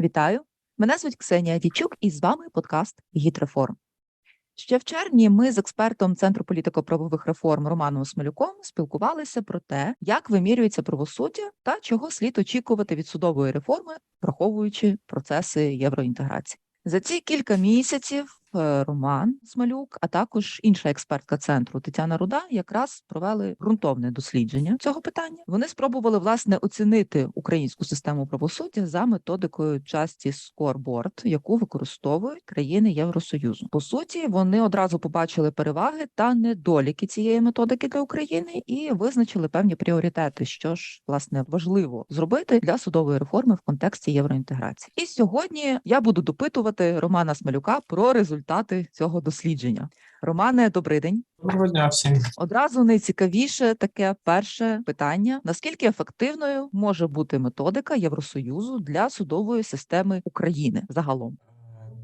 Вітаю! Мене звуть Ксенія Вічук, і з вами подкаст «Гідреформ». Ще в червні ми з експертом Центру політико-правових реформ Романом Смолюком спілкувалися про те, як вимірюється правосуддя та чого слід очікувати від судової реформи, враховуючи процеси євроінтеграції. За ці кілька місяців Роман Смолюк, а також інша експертка центру Тетяна Руда, якраз провели ґрунтовне дослідження цього питання. Вони спробували власне оцінити українську систему правосуддя за методикою Justice Scoreboard, яку використовують країни Євросоюзу. По суті, вони одразу побачили переваги та недоліки цієї методики для України і визначили певні пріоритети, що ж власне важливо зробити для судової реформи в контексті євроінтеграції. І сьогодні я буду допитувати Романа Смалюка про результати цього дослідження. Романе, добрий день. Доброго дня всім. Одразу найцікавіше таке перше питання: наскільки ефективною може бути методика Євросоюзу для судової системи України загалом?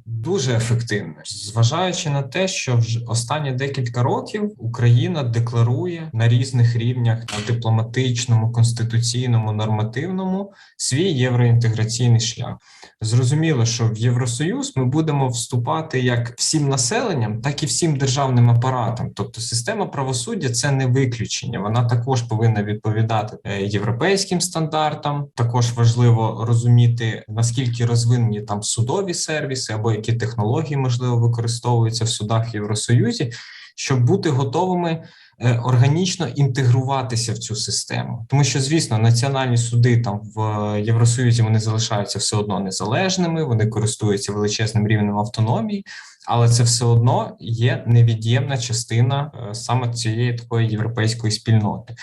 Дуже ефективно, зважаючи на те, що вже останні декілька років Україна декларує на різних рівнях на дипломатичному, конституційному, нормативному свій євроінтеграційний шлях. Зрозуміло, що в Євросоюз ми будемо вступати як всім населенням, так і всім державним апаратом. Тобто, система правосуддя це не виключення. Вона також повинна відповідати е, європейським стандартам. Також важливо розуміти наскільки розвинені там судові сервіси або які технології можливо використовуються в судах Євросоюзі, щоб бути готовими е, органічно інтегруватися в цю систему, тому що, звісно, національні суди там в Євросоюзі вони залишаються все одно незалежними, вони користуються величезним рівнем автономії, але це все одно є невід'ємна частина е, саме цієї такої європейської спільноти.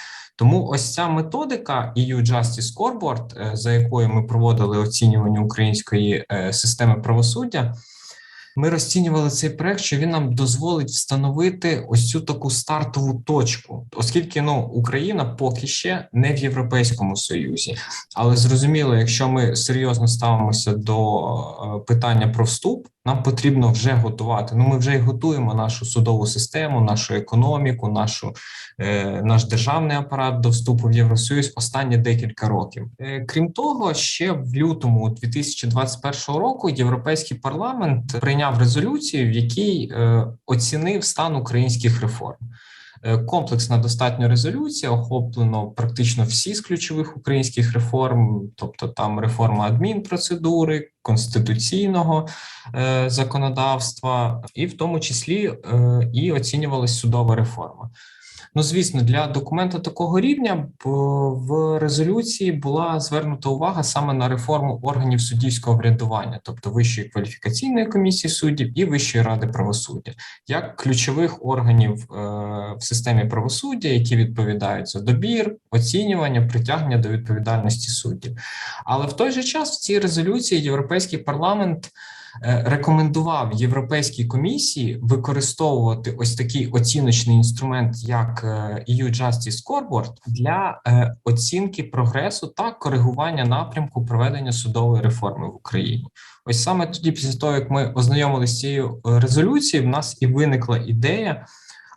Тому ось ця методика EU Justice Scoreboard, е, за якою ми проводили оцінювання української е, системи правосуддя. Ми розцінювали цей проект, що він нам дозволить встановити ось цю таку стартову точку, оскільки ну Україна поки ще не в Європейському Союзі, але зрозуміло, якщо ми серйозно ставимося до е, питання про вступ, нам потрібно вже готувати. Ну, ми вже й готуємо нашу судову систему, нашу економіку, нашу е, наш державний апарат до вступу в Євросоюз останні декілька років. Е, крім того, ще в лютому 2021 року європейський парламент прийняв резолюцію, в якій е, оцінив стан українських реформ. Е, комплексна достатньо резолюція охоплено практично всі з ключових українських реформ, тобто там реформа адмінпроцедури, конституційного е, законодавства, і в тому числі е, і оцінювалась судова реформа. Ну, звісно, для документа такого рівня в резолюції була звернута увага саме на реформу органів суддівського врядування, тобто Вищої кваліфікаційної комісії суддів і Вищої ради правосуддя, як ключових органів е, в системі правосуддя, які відповідають за добір, оцінювання, притягнення до відповідальності суддів. Але в той же час в цій резолюції Європейський парламент. Е, рекомендував Європейській комісії використовувати ось такий оціночний інструмент, як е, EU Justice Scoreboard для е, оцінки прогресу та коригування напрямку проведення судової реформи в Україні. Ось саме тоді, після того як ми ознайомилися з цією резолюцією, в нас і виникла ідея.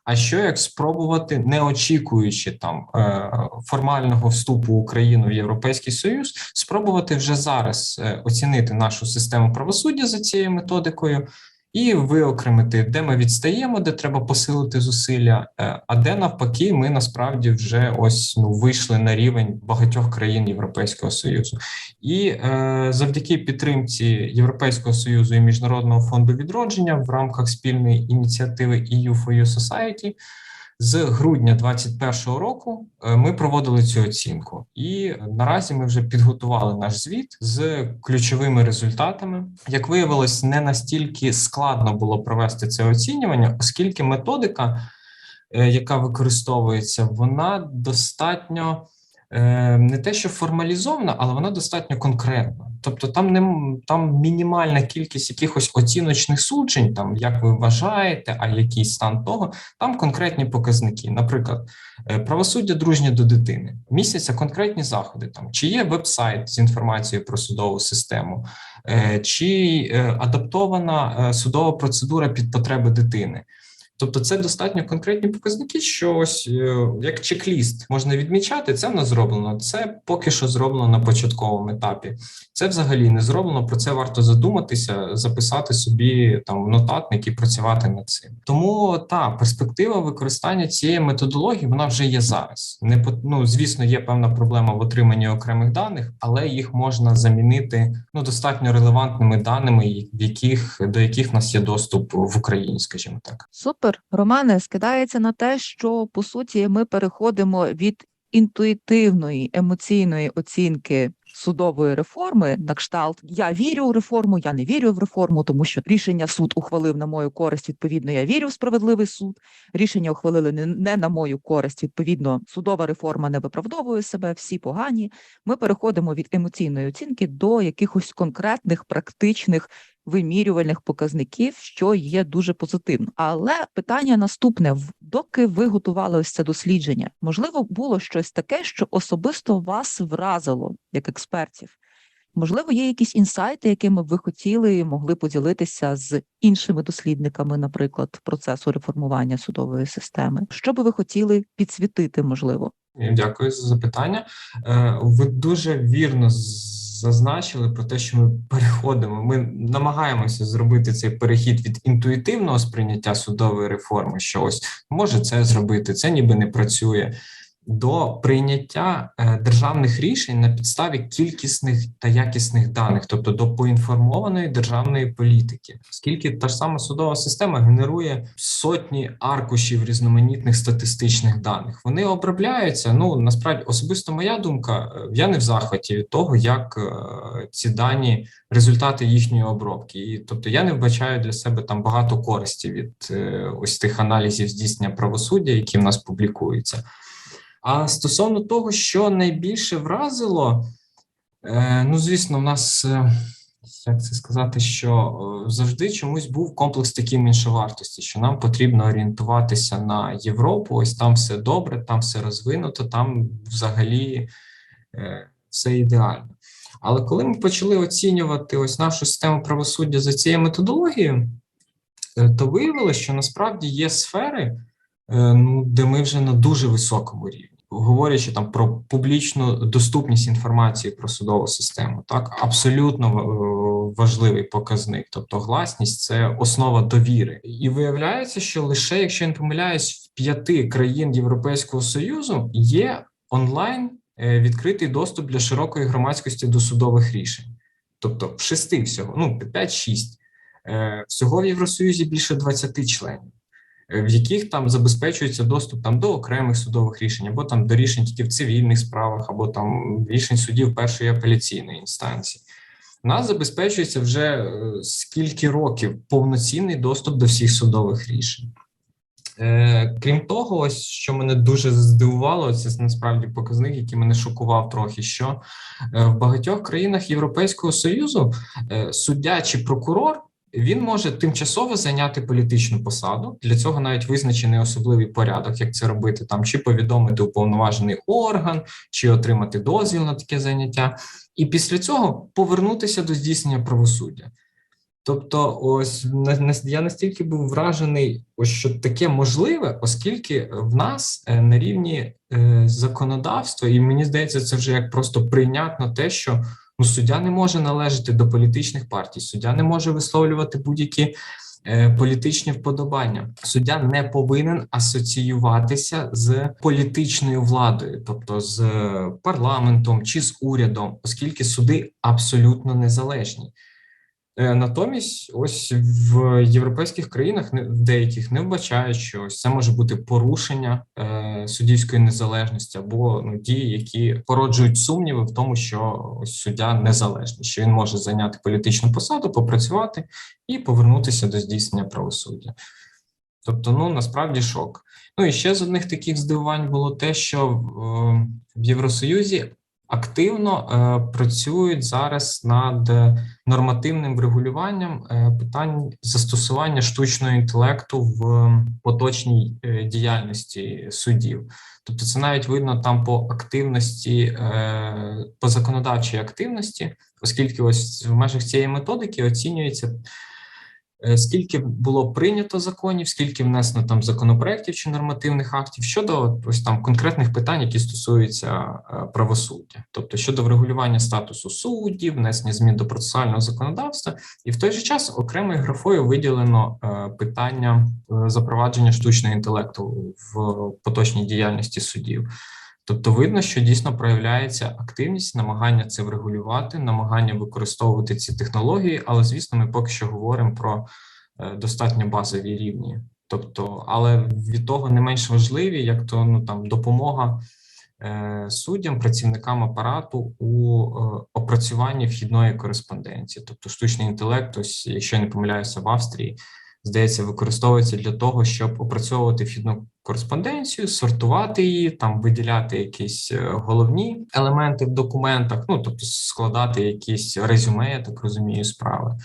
А що як спробувати, не очікуючи там е, формального вступу України в Європейський Союз, спробувати вже зараз е, оцінити нашу систему правосуддя за цією методикою і виокремити, де ми відстаємо, де треба посилити зусилля, е, а де навпаки, ми насправді вже ось ну вийшли на рівень багатьох країн Європейського союзу, і е, завдяки підтримці Європейського союзу і міжнародного фонду відродження в рамках спільної ініціативи EU for You Society з грудня 2021 року е, ми проводили цю оцінку, і наразі ми вже підготували наш звіт з ключовими результатами. Як виявилось, не настільки складно було провести це оцінювання, оскільки методика, е, яка використовується, вона достатньо. Е, не те, що формалізована, але вона достатньо конкретна. Тобто, там не там мінімальна кількість якихось оціночних суджень, там як ви вважаєте, а який стан того, там конкретні показники. Наприклад, е, правосуддя дружнє до дитини, місяця конкретні заходи. Там чи є веб-сайт з інформацією про судову систему, е, чи адаптована судова процедура під потреби дитини. Тобто, це достатньо конкретні показники, що ось е, як чек-ліст можна відмічати, це нас зроблено. Це поки що зроблено на початковому етапі. Це взагалі не зроблено. Про це варто задуматися, записати собі там нотатник і працювати над цим. Тому та перспектива використання цієї методології вона вже є зараз. Не ну, звісно, є певна проблема в отриманні окремих даних, але їх можна замінити ну достатньо релевантними даними, в яких до яких нас є доступ в Україні, скажімо так. Романе, скидається на те, що по суті ми переходимо від інтуїтивної емоційної оцінки судової реформи на кшталт Я вірю у реформу, я не вірю в реформу, тому що рішення суд ухвалив на мою користь. Відповідно, я вірю в справедливий суд. Рішення ухвалили не на мою користь. Відповідно, судова реформа не виправдовує себе. Всі погані. Ми переходимо від емоційної оцінки до якихось конкретних практичних вимірювальних показників, що є дуже позитивно. Але питання наступне: доки ви готували ось це дослідження, можливо, було щось таке, що особисто вас вразило як експертів. Можливо, є якісь інсайти, якими ви хотіли і могли поділитися з іншими дослідниками, наприклад, процесу реформування судової системи. Що би ви хотіли підсвітити, можливо? Дякую за запитання. Е, Ви дуже вірно зазначили про те, що ми переходимо. Ми намагаємося зробити цей перехід від інтуїтивного сприйняття судової реформи, що ось може це зробити, це ніби не працює. До прийняття е, державних рішень на підставі кількісних та якісних даних, тобто до поінформованої державної політики, оскільки та ж сама судова система генерує сотні аркушів різноманітних статистичних даних. Вони обробляються. Ну насправді особисто моя думка. е, Я не в захваті від того, як е, ці дані, результати їхньої обробки, і тобто я не вбачаю для себе там багато користі від ось тих аналізів здійснення правосуддя, які в нас публікуються. А стосовно того, що найбільше вразило, е, ну звісно, в нас. е, як це сказати, що е, завжди чомусь був комплекс такий меншовартості, що нам потрібно орієнтуватися на Європу. Ось там все добре, там все розвинуто, там взагалі все ідеально. Але коли ми почали оцінювати ось нашу систему правосуддя за цією методологією, то виявилося, що насправді є сфери, ну, де ми вже на дуже високому рівні. Говорячи там про публічну доступність інформації про судову систему, так абсолютно е, важливий показник. Тобто, гласність це основа довіри, і виявляється, що лише якщо я не помиляюсь, в п'яти країн Європейського союзу є онлайн е, відкритий доступ для широкої громадськості до судових рішень, тобто в шести всього, ну 5-6. Е, Всього в Євросоюзі більше 20 членів в яких там забезпечується доступ там до окремих судових рішень, або там до рішень тільки в цивільних справах, або там рішень судів першої апеляційної інстанції. Нас забезпечується вже е, скільки років повноцінний доступ до всіх судових рішень. Е, крім того, ось що мене дуже здивувало, це насправді показник, який мене шокував трохи. Що е, в багатьох країнах Європейського союзу е, суддя чи прокурор він може тимчасово зайняти політичну посаду. Для цього навіть визначений особливий порядок, як це робити, там чи повідомити уповноважений орган, чи отримати дозвіл на таке заняття, і після цього повернутися до здійснення правосуддя. Тобто, ось я настільки був вражений, ось що таке можливе, оскільки в нас е, на рівні е, законодавства, і мені здається, це вже як просто прийнятно те, що ну суддя не може належати до політичних партій, суддя не може висловлювати будь-які е, політичні вподобання. Суддя не повинен асоціюватися з політичною владою, тобто з парламентом чи з урядом, оскільки суди абсолютно незалежні. Е, Натомість, ось в європейських країнах в деяких не вбачають, що ось це може бути порушення е, суддівської незалежності або ну, дії, які породжують сумніви в тому, що ось суддя незалежний, що він може зайняти політичну посаду, попрацювати і повернутися до здійснення правосуддя. Тобто, ну насправді шок. Ну і ще з одних таких здивувань було те, що е, в Євросоюзі активно е, працюють зараз над нормативним врегулюванням е, питань застосування штучного інтелекту в поточній е, діяльності суддів. Тобто, це навіть видно там по активності, по законодавчій активності, оскільки ось в межах цієї методики оцінюється скільки було прийнято законів, скільки внесено там законопроєктів чи нормативних актів щодо ось там конкретних питань, які стосуються е, правосуддя, тобто щодо врегулювання статусу суддів, внесення змін до процесуального законодавства, і в той же час окремою графою виділено е, питання е, запровадження штучного інтелекту в поточній діяльності судів. Тобто видно, що дійсно проявляється активність, намагання це врегулювати, намагання використовувати ці технології, але звісно, ми поки що говоримо про е, достатньо базові рівні. Тобто, але від того не менш важливі, як то ну там допомога е, суддям, працівникам апарату у е, опрацюванні вхідної кореспонденції. Тобто, штучний інтелект, ось якщо я не помиляюся, в Австрії здається, використовується для того, щоб опрацьовувати вхідну кореспонденцію, сортувати її, там виділяти якісь е, головні елементи в документах, ну тобто складати якісь резюме, я так розумію, справи.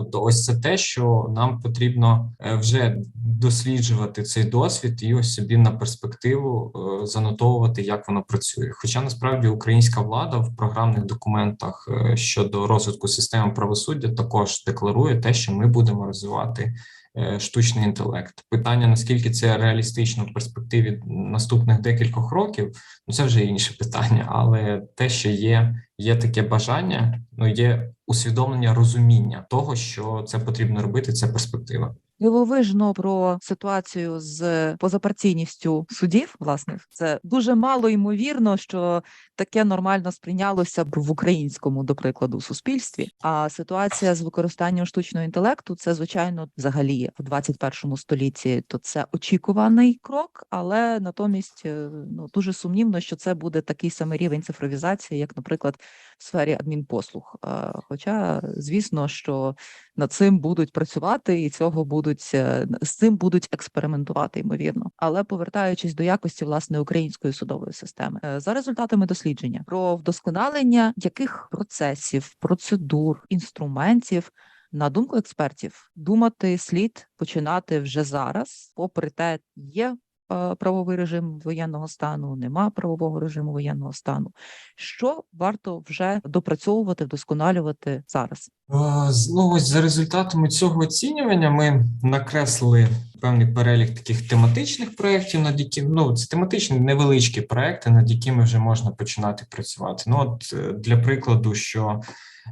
Тобто, ось це те, що нам потрібно е, вже досліджувати цей досвід і ось собі на перспективу е, занотовувати, як воно працює. Хоча насправді українська влада в програмних документах е, щодо розвитку системи правосуддя також декларує те, що ми будемо розвивати штучний інтелект. Питання наскільки це реалістично в перспективі наступних декількох років, ну це вже інше питання, але те, що є, є таке бажання, ну є усвідомлення розуміння того, що це потрібно робити, це перспектива. Дивовижно про ситуацію з позапартійністю судів. Власне, це дуже мало ймовірно, що таке нормально сприйнялося б в українському, до прикладу, суспільстві. А ситуація з використанням штучного інтелекту це звичайно взагалі в 21 столітті. То це очікуваний крок, але натомість е, ну дуже сумнівно, що це буде такий самий рівень цифровізації, як, наприклад, в сфері адмінпослуг. Е, Хоча, звісно, що над цим будуть працювати, і цього будуть е, з цим будуть експериментувати, ймовірно. Але повертаючись до якості власне української судової системи, е, за результатами дослідження про вдосконалення яких процесів, процедур, інструментів. На думку експертів, думати слід починати вже зараз, попри те, є правовий режим воєнного стану, нема правового режиму воєнного стану. Що варто вже допрацьовувати, вдосконалювати зараз? Е, з- ось за результатами цього оцінювання ми накреслили певний перелік таких тематичних проєктів, над якими ну це тематичні невеличкі проекти, над якими вже можна починати працювати. Ну, от е, для прикладу, що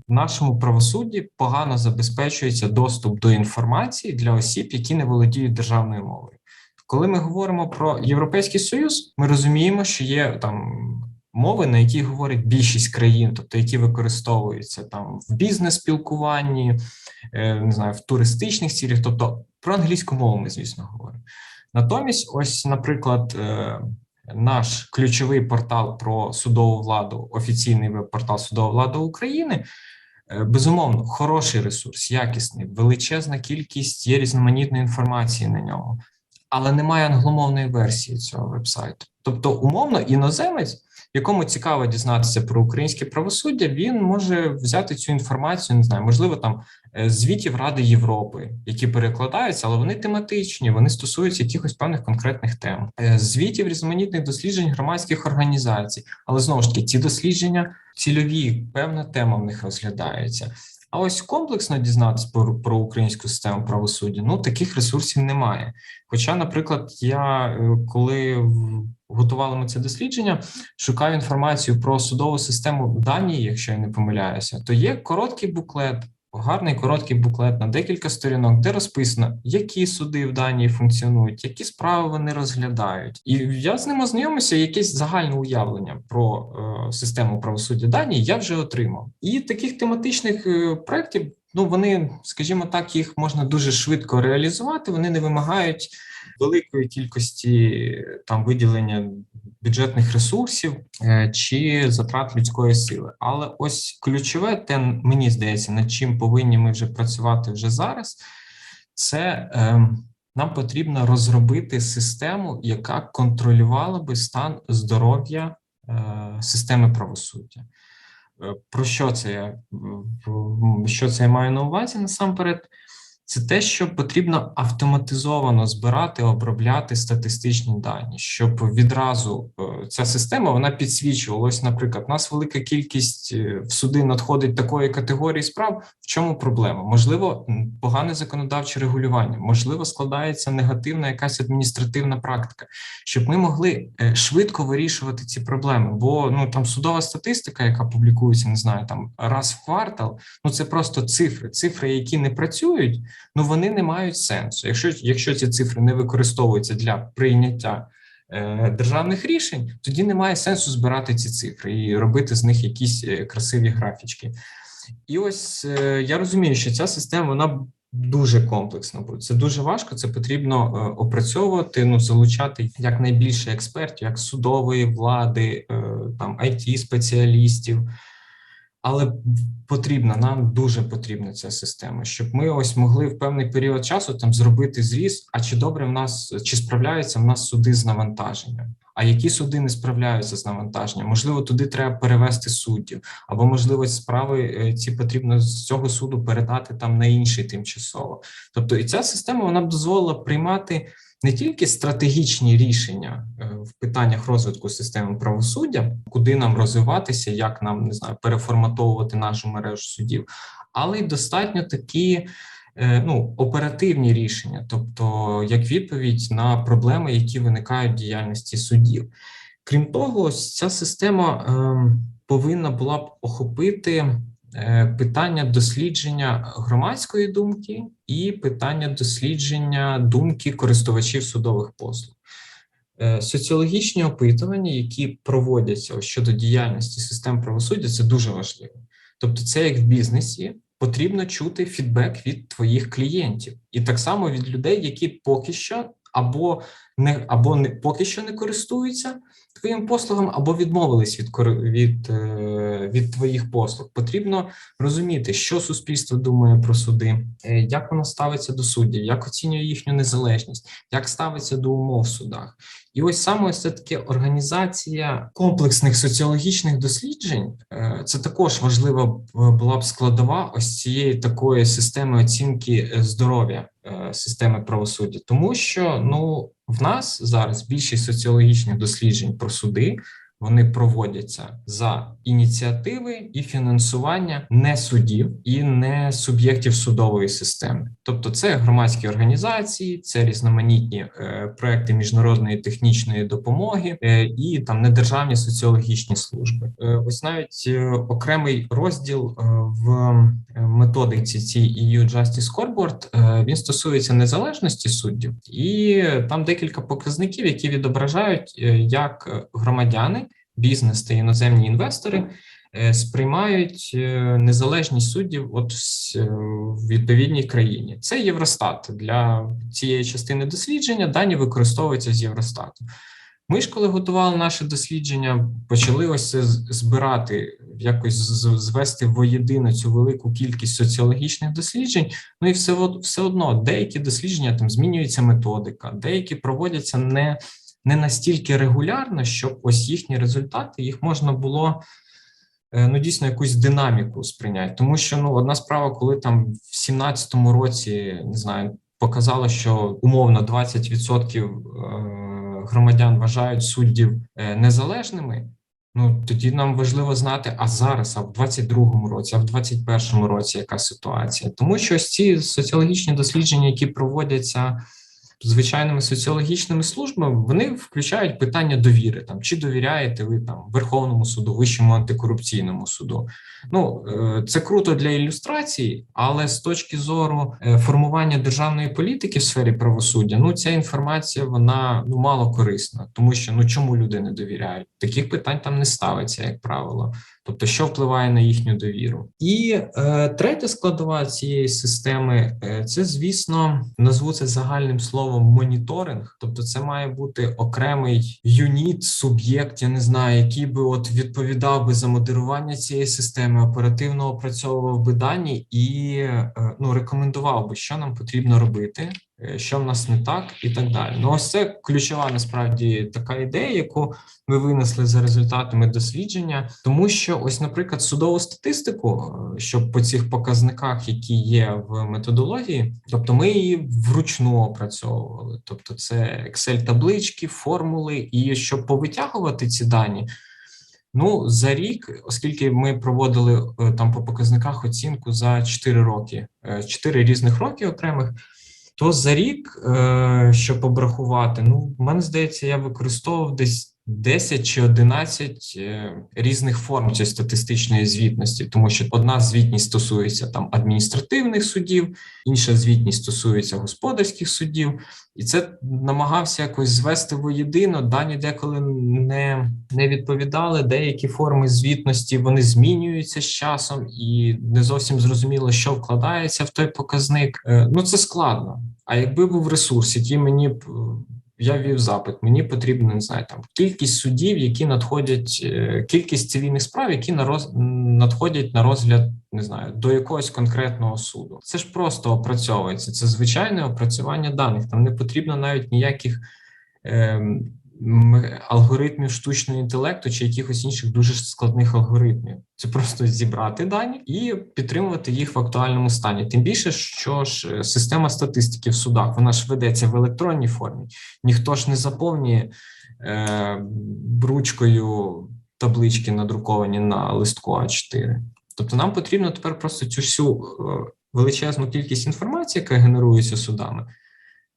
в нашому правосудді погано забезпечується доступ до інформації для осіб, які не володіють державною мовою. Коли ми говоримо про Європейський Союз, ми розуміємо, що є там мови, на які говорить більшість країн, тобто які використовуються там в бізнес-спілкуванні, е, не знаю, в туристичних цілях, тобто про англійську мову ми, звісно, говоримо. Натомість, ось, наприклад, е, наш ключовий портал про судову владу, офіційний веб-портал судова влада України. е, Безумовно, хороший ресурс, якісний, величезна кількість є різноманітної інформації на ньому, але немає англомовної версії цього вебсайту. Тобто, умовно, іноземець, якому цікаво дізнатися про українське правосуддя, він може взяти цю інформацію, не знаю, можливо, там е, звітів Ради Європи, які перекладаються, але вони тематичні, вони стосуються якихось певних конкретних тем, Е, звітів різноманітних досліджень громадських організацій. Але знову ж таки, ці дослідження цільові, певна тема в них розглядається. А ось комплексно дізнатися про, про українську систему правосуддя, ну таких ресурсів немає. Хоча, наприклад, я е, коли готували ми це дослідження, шукав інформацію про судову систему Данії, якщо я не помиляюся, то є короткий буклет, гарний короткий буклет на декілька сторінок, де розписано, які суди в Данії функціонують, які справи вони розглядають. І я з ним ознайомився, якесь загальне уявлення про е, систему правосуддя Данії я вже отримав. І таких тематичних е, проєктів, ну вони, скажімо так, їх можна дуже швидко реалізувати. Вони не вимагають великої кількості там виділення бюджетних ресурсів е, чи затрат людської сили. Але ось ключове, те мені здається, над чим повинні ми вже працювати вже зараз, це е, нам потрібно розробити систему, яка контролювала би стан здоров'я е, системи правосуддя. Е, Про що це я що це я маю на увазі насамперед? Це те, що потрібно автоматизовано збирати, обробляти статистичні дані, щоб відразу е, ця система вона підсвічувала. Ось, наприклад, у нас велика кількість е, в суди надходить такої категорії справ. В чому проблема? Можливо, погане законодавче регулювання, можливо, складається негативна якась адміністративна практика, щоб ми могли е, швидко вирішувати ці проблеми. Бо ну там судова статистика, яка публікується, не знаю, там раз в квартал. Ну це просто цифри, цифри, які не працюють ну вони не мають сенсу. Якщо, якщо ці цифри не використовуються для прийняття е, державних рішень, тоді немає сенсу збирати ці цифри і робити з них якісь е, красиві графічки. І ось е, я розумію, що ця система вона дуже комплексна буде. Це дуже важко. Це потрібно е, опрацьовувати, ну залучати якнайбільше експертів, як судової влади, е, там it спеціалістів. Але потрібна нам дуже потрібна ця система, щоб ми ось могли в певний період часу там зробити зріз. А чи добре в нас чи справляються в нас суди з навантаженням? А які суди не справляються з навантаженням? Можливо, туди треба перевести суддів, або можливо справи е, ці потрібно з цього суду передати там на інший тимчасово. Тобто, і ця система вона б дозволила приймати не тільки стратегічні рішення е, в питаннях розвитку системи правосуддя, куди нам розвиватися, як нам не знаю, переформатовувати нашу мережу судів, але й достатньо такі. е, Ну, оперативні рішення, тобто як відповідь на проблеми, які виникають в діяльності суддів. Крім того, ця система ем, повинна була б охопити питання дослідження громадської думки і питання дослідження думки користувачів судових послуг. Е, Соціологічні опитування, які проводяться щодо діяльності систем правосуддя, це дуже важливо. Тобто, це як в бізнесі. Потрібно чути фідбек від твоїх клієнтів, і так само від людей, які поки що або не або не поки що не користуються твоїм послугам, або відмовились від від, е, від твоїх послуг. Потрібно розуміти, що суспільство думає про суди, е, як воно ставиться до суддів, як оцінює їхню незалежність, як ставиться до умов в судах. І ось саме ось це таке організація комплексних соціологічних досліджень. е, Це також важлива була б складова ось цієї такої системи оцінки здоров'я системи правосуддя, тому що ну в нас зараз більшість соціологічних досліджень про суди. Вони проводяться за ініціативи і фінансування не судів і не суб'єктів судової системи. Тобто, це громадські організації, це різноманітні е, проекти міжнародної технічної допомоги е, і там недержавні соціологічні служби. Е, ось навіть е, окремий розділ е, в е, методиці цій EU Justice Scoreboard, е, він стосується незалежності суддів, і там декілька показників, які відображають, е, як громадяни, бізнес та іноземні інвестори е, сприймають е, незалежність суддів от е, в відповідній країні. Це Євростат для цієї частини дослідження. Дані використовуються з Євростату. Ми ж, коли готували наше дослідження, почали ось збирати, якось звести воєдино цю велику кількість соціологічних досліджень. Ну і все, все одно деякі дослідження там змінюється методика, деякі проводяться не, не настільки регулярно, щоб ось їхні результати їх можна було е, ну дійсно якусь динаміку сприйняти. Тому що ну одна справа, коли там в 17-му році не знаю, показало, що умовно 20% е, громадян вважають суддів е, незалежними. Ну тоді нам важливо знати, а зараз, а в 22-му році, а в 21-му році яка ситуація, тому що ось ці соціологічні дослідження, які проводяться звичайними соціологічними службами, вони включають питання довіри, там чи довіряєте ви там Верховному суду, Вищому антикорупційному суду. Ну е, це круто для ілюстрації, але з точки зору е, формування державної політики в сфері правосуддя, ну ця інформація вона ну мало корисна, тому що ну чому люди не довіряють? Таких питань там не ставиться, як правило. Тобто, що впливає на їхню довіру, і е, третя складова цієї системи е, це, звісно, назву це загальним словом моніторинг. Тобто, це має бути окремий юніт, суб'єкт, я не знаю, який би от відповідав би за модерування цієї системи, оперативно опрацьовував би дані і е, ну рекомендував би, що нам потрібно робити що в нас не так, і так далі. Ну, ось це ключова насправді така ідея, яку ми винесли за результатами дослідження, тому що ось, наприклад, судову статистику, е, щоб по цих показниках, які є в методології, тобто ми її вручну опрацьовували. Тобто, це Excel-таблички, формули, і щоб повитягувати ці дані. Ну, за рік, оскільки ми проводили е, там по показниках оцінку за 4 роки, 4 різних роки окремих, то за рік, е, щоб обрахувати, ну, в мене здається, я використовував десь 10 чи 11 е, різних форм цієї статистичної звітності, тому що одна звітність стосується там адміністративних судів, інша звітність стосується господарських судів, і це намагався якось звести воєдино. Дані деколи не, не відповідали. Деякі форми звітності вони змінюються з часом, і не зовсім зрозуміло, що вкладається в той показник. Е, Ну це складно. А якби був ресурс, який мені б я вів запит, мені потрібно не знаю там кількість судів, які надходять, е, кількість цивільних справ, які на роз, надходять на розгляд, не знаю, до якогось конкретного суду. Це ж просто опрацьовується. Це звичайне опрацювання даних. Там не потрібно навіть ніяких. Е, Алгоритмів штучного інтелекту чи якихось інших дуже складних алгоритмів. Це просто зібрати дані і підтримувати їх в актуальному стані. Тим більше, що ж система статистики в судах вона ж ведеться в електронній формі. Ніхто ж не заповнює е, ручкою таблички, надруковані на листку А4. Тобто, нам потрібно тепер просто цю всю е, величезну кількість інформації, яка генерується судами,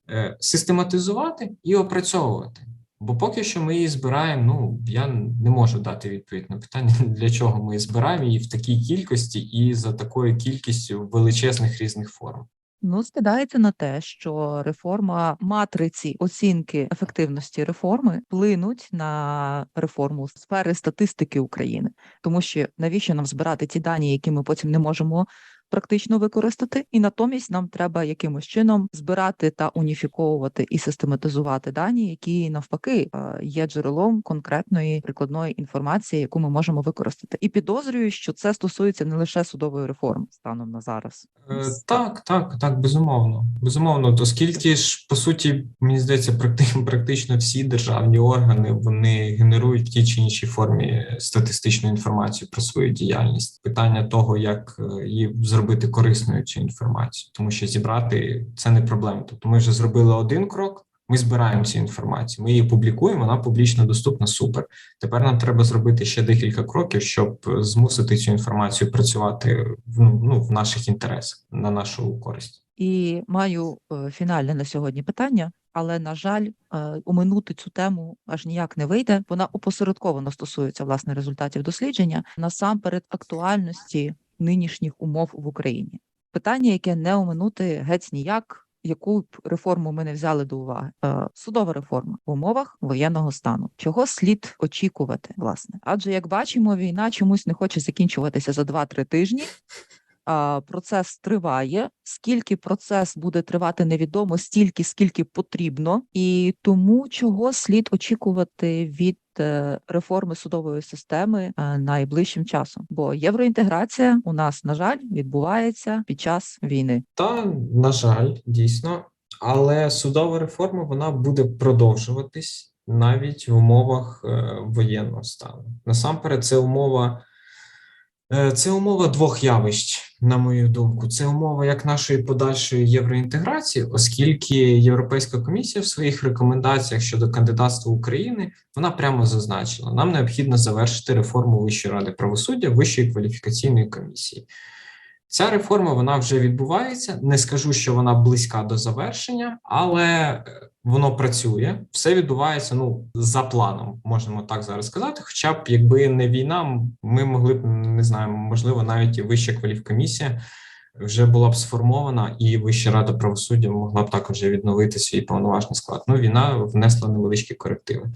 е, систематизувати і опрацьовувати. Бо поки що ми її збираємо. Ну я не можу дати відповідь на питання, для чого ми збираємо її в такій кількості і за такою кількістю величезних різних форм. Ну, скидається на те, що реформа матриці оцінки ефективності реформи вплинуть на реформу сфери статистики України, тому що навіщо нам збирати ті дані, які ми потім не можемо практично використати, і натомість нам треба якимось чином збирати та уніфіковувати і систематизувати дані, які навпаки е, є джерелом конкретної прикладної інформації, яку ми можемо використати. І підозрюю, що це стосується не лише судової реформи станом на зараз. Е, так, так, так, безумовно. Безумовно, оскільки ж по суті, мені здається, практично практично всі державні органи вони генерують в тій чи іншій формі статистичну інформацію про свою діяльність. Питання того, як е, її зробити корисною цю інформацію, тому що зібрати це не проблема. Тобто, ми вже зробили один крок. Ми збираємо цю інформацію, ми її публікуємо, вона публічно доступна. Супер. Тепер нам треба зробити ще декілька кроків, щоб змусити цю інформацію працювати в, ну, в наших інтересах на нашу користь. І маю е, фінальне на сьогодні питання, але на жаль, е, оминути цю тему аж ніяк не вийде. Вона опосередковано стосується власне результатів дослідження насамперед актуальності нинішніх умов в Україні. Питання, яке не оминути геть ніяк. Яку б реформу ми не взяли до уваги? Е, судова реформа в умовах воєнного стану. Чого слід очікувати, власне? Адже як бачимо, війна чомусь не хоче закінчуватися за 2-3 тижні. Процес триває. Скільки процес буде тривати, невідомо, стільки, скільки потрібно, і тому чого слід очікувати від е, реформи судової системи е, найближчим часом. Бо євроінтеграція у нас, на жаль, відбувається під час війни. Та на жаль, дійсно, але судова реформа вона буде продовжуватись навіть в умовах е, воєнного стану. Насамперед, це умова. Це умова двох явищ, на мою думку. Це умова як нашої подальшої євроінтеграції, оскільки Європейська комісія в своїх рекомендаціях щодо кандидатства України вона прямо зазначила: нам необхідно завершити реформу Вищої ради правосуддя Вищої кваліфікаційної комісії. Ця реформа вона вже відбувається. Не скажу, що вона близька до завершення, але е, воно працює. Все відбувається ну за планом, можемо так зараз сказати. Хоча б якби не війна, ми могли б не знаю, можливо, навіть і вища кваліфкомісія вже була б сформована, і Вища рада правосуддя могла б також відновити свій повноважний склад. Ну, війна внесла невеличкі корективи.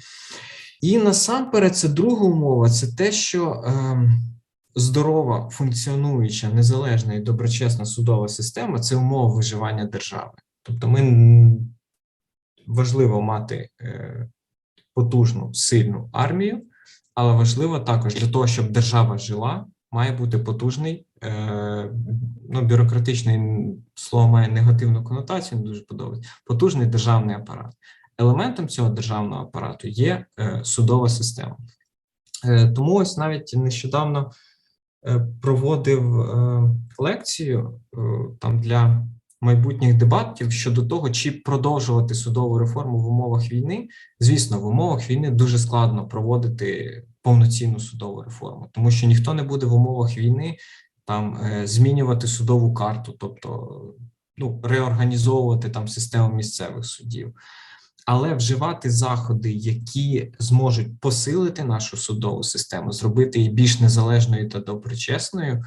І насамперед, це друга умова: це те, що. Е, здорова, функціонуюча, незалежна і доброчесна судова система це умова виживання держави. Тобто, ми важливо мати е, потужну, сильну армію, але важливо також для того, щоб держава жила, має бути потужний. Е, ну, бюрократичний слово має негативну конотацію, не дуже подобається. Потужний державний апарат. Елементом цього державного апарату є е, судова система. Тому ось навіть нещодавно проводив лекцію там для майбутніх дебатів щодо того, чи продовжувати судову реформу в умовах війни. Звісно, в умовах війни дуже складно проводити повноцінну судову реформу, тому що ніхто не буде в умовах війни там е, змінювати судову карту, тобто ну, реорганізовувати там систему місцевих судів. Але вживати заходи, які зможуть посилити нашу судову систему, зробити її більш незалежною та доброчесною,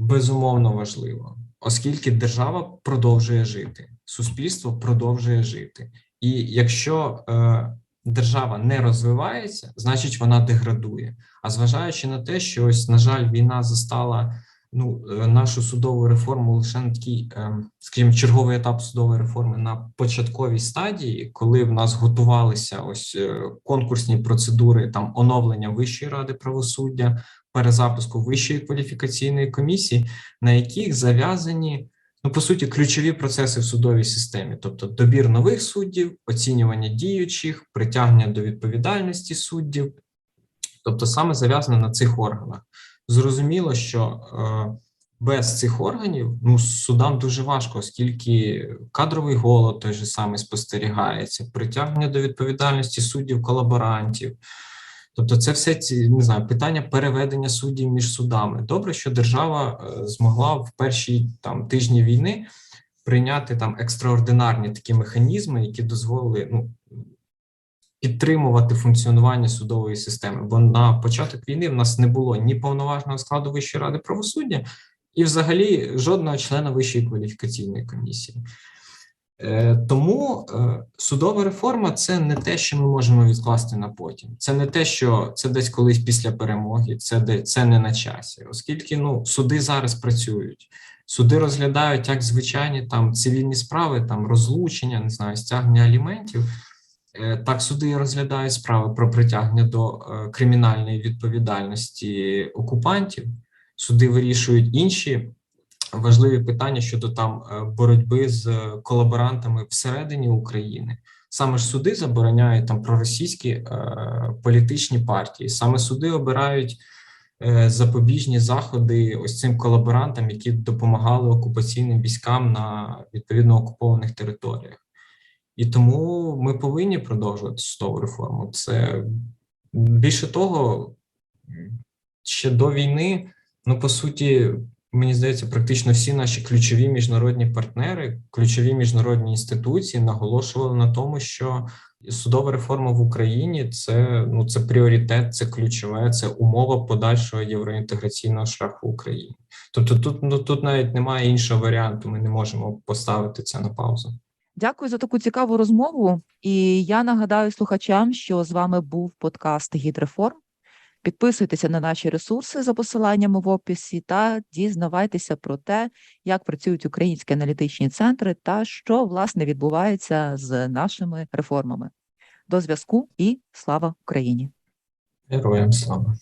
безумовно важливо, оскільки держава продовжує жити, суспільство продовжує жити. І якщо е, держава не розвивається, значить вона деградує. А зважаючи на те, що ось, на жаль, війна застала ну, е, нашу судову реформу лише на такий, е, скажімо, черговий етап судової реформи на початковій стадії, коли в нас готувалися ось е, конкурсні процедури там оновлення Вищої ради правосуддя, перезапуску Вищої кваліфікаційної комісії, на яких зав'язані. Ну, по суті, ключові процеси в судовій системі, тобто добір нових суддів, оцінювання діючих, притягнення до відповідальності суддів, тобто саме зав'язано на цих органах. Зрозуміло, що е, без цих органів ну судам дуже важко, оскільки кадровий голод той же самий спостерігається, притягнення до відповідальності суддів колаборантів. Тобто, це все ці не знаю питання переведення суддів між судами. Добре, що держава е, змогла в перші там тижні війни прийняти там екстраординарні такі механізми, які дозволили ну підтримувати функціонування судової системи. Бо на початок війни в нас не було ні повноважного складу Вищої ради правосуддя, і, взагалі, жодного члена Вищої кваліфікаційної комісії. Е, Тому е, судова реформа це не те, що ми можемо відкласти на потім. Це не те, що це десь колись після перемоги, це це не на часі, оскільки ну суди зараз працюють. Суди розглядають як звичайні там цивільні справи, там розлучення, не знаю, стягнення аліментів. Е, Так, суди розглядають справи про притягнення до кримінальної відповідальності окупантів. Суди вирішують інші важливі питання щодо там е, боротьби з е, колаборантами всередині України. Саме ж суди забороняють там проросійські е, політичні партії. Саме суди обирають е, запобіжні заходи ось цим колаборантам, які допомагали окупаційним військам на відповідно окупованих територіях. І тому ми повинні продовжувати судову реформу. Це більше того, ще до війни, ну по суті, мені здається, практично всі наші ключові міжнародні партнери, ключові міжнародні інституції наголошували на тому, що судова реформа в Україні це ну це пріоритет, це ключове, це умова подальшого євроінтеграційного шляху України. Тобто, тут ну тут навіть немає іншого варіанту. Ми не можемо поставити це на паузу. Дякую за таку цікаву розмову. І я нагадаю слухачам, що з вами був подкаст Гідреформ. Підписуйтеся на наші ресурси за посиланнями в описі та дізнавайтеся про те, як працюють українські аналітичні центри та що власне відбувається з нашими реформами. До зв'язку і слава Україні! Героям слава!